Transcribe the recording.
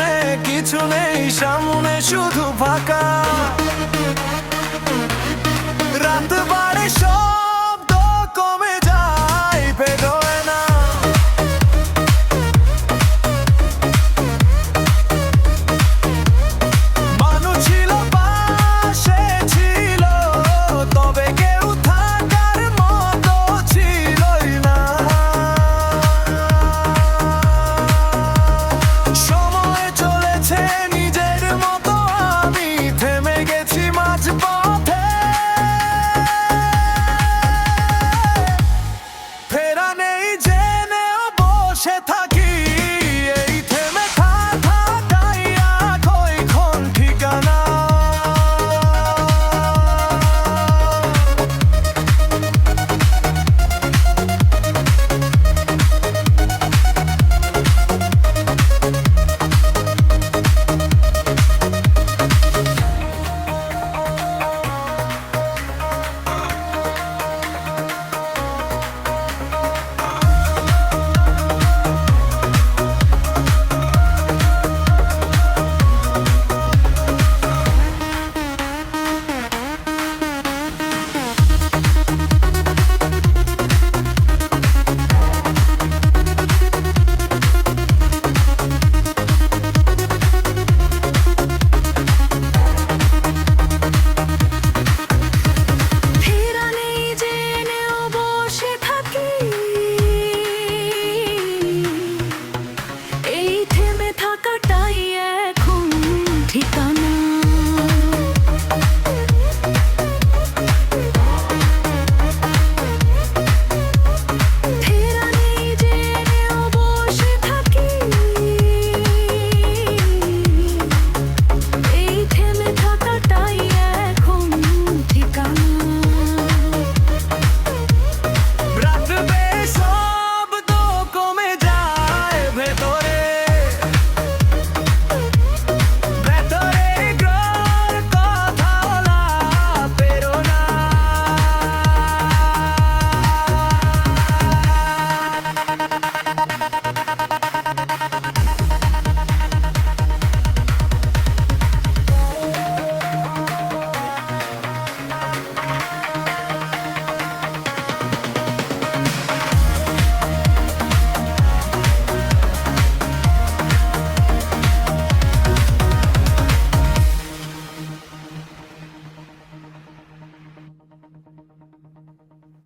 জীবনে কিছু নেই সামনে শুধু ফাঁকা। রাত বা